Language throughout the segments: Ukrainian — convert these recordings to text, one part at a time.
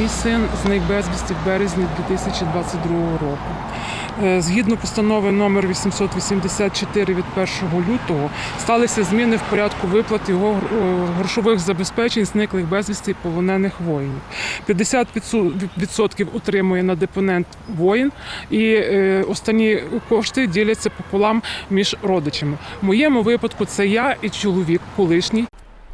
Мій син зник безвісти в березні 2022 року. Е, Згідно постанови номер 884 від 1 лютого сталися зміни в порядку виплат його е, грошових забезпечень зниклих безвісти полонених воїнів. 50% отримує на депонент воїн, і е, останні кошти діляться пополам між родичами. В моєму випадку це я і чоловік колишній.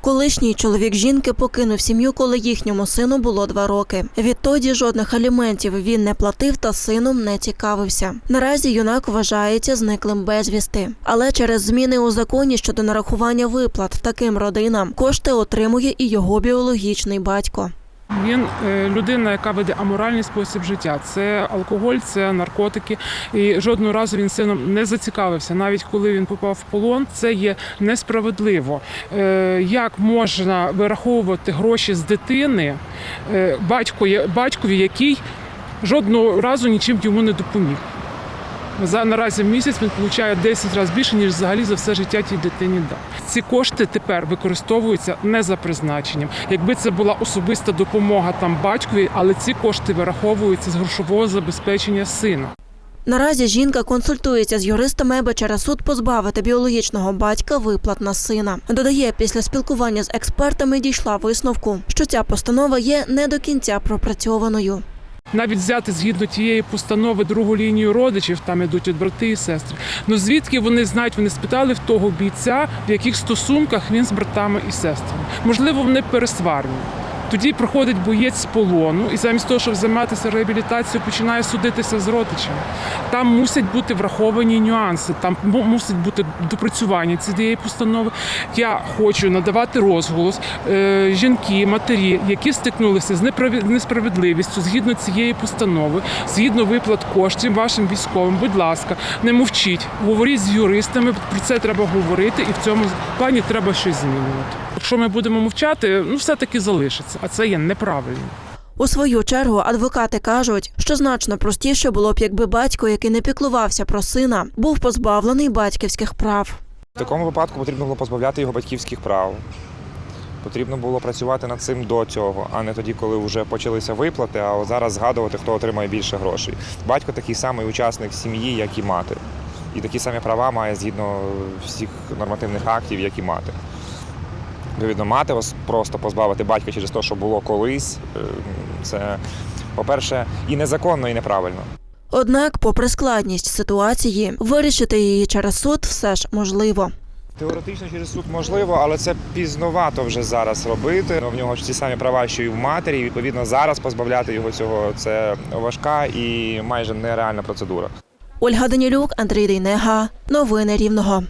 Колишній чоловік жінки покинув сім'ю, коли їхньому сину було два роки. Відтоді жодних аліментів він не платив та сином не цікавився. Наразі юнак вважається зниклим безвісти. Але через зміни у законі щодо нарахування виплат таким родинам кошти отримує і його біологічний батько. Він е, людина, яка веде аморальний спосіб життя. Це алкоголь, це наркотики. І жодного разу він сином не зацікавився. Навіть коли він попав в полон, це є несправедливо. Е, Як можна вираховувати гроші з дитини е, батько, батькові, який жодного разу нічим йому не допоміг? За наразі в місяць він отримує 10 разів більше, ніж взагалі за все життя тій дитині дав. Ці кошти тепер використовуються не за призначенням. Якби це була особиста допомога там батькові, але ці кошти вираховуються з грошового забезпечення сина. Наразі жінка консультується з юристами, аби через суд позбавити біологічного батька виплат на сина. Додає, після спілкування з експертами дійшла висновку, що ця постанова є не до кінця пропрацьованою. Навіть взяти згідно тієї постанови другу лінію родичів, там ідуть брати і сестри. Ну звідки вони знають, вони спитали в того бійця, в яких стосунках він з братами і сестрами. Можливо, вони пересварні. Тоді проходить боєць з полону, і замість того, щоб займатися реабілітацією, починає судитися з родичами. Там мусять бути враховані нюанси, там мусить бути допрацювання цієї постанови. Я хочу надавати розголос е, жінки, матері, які стикнулися з несправедливістю згідно цієї постанови, згідно виплат коштів вашим військовим. Будь ласка, не мовчіть, говоріть з юристами. Про це треба говорити, і в цьому плані треба щось змінювати. Якщо ми будемо мовчати, ну все таки залишиться, а це є неправильно. У свою чергу адвокати кажуть, що значно простіше було б, якби батько, який не піклувався про сина, був позбавлений батьківських прав. В такому випадку потрібно було позбавляти його батьківських прав. Потрібно було працювати над цим до цього, а не тоді, коли вже почалися виплати, а зараз згадувати, хто отримає більше грошей. Батько такий самий учасник сім'ї, як і мати. І такі самі права має згідно всіх нормативних актів, як і мати. Відповідно, мати ос- просто позбавити батька через те, що було колись, е, це, по-перше, і незаконно, і неправильно. Однак, попри складність ситуації, вирішити її через суд все ж можливо. Теоретично через суд можливо, але це пізновато вже зараз робити. В нього ж ті самі права, що і в матері. І відповідно зараз позбавляти його цього це важка і майже нереальна процедура. Ольга Данілюк, Андрій Дейнега. Новини Рівного.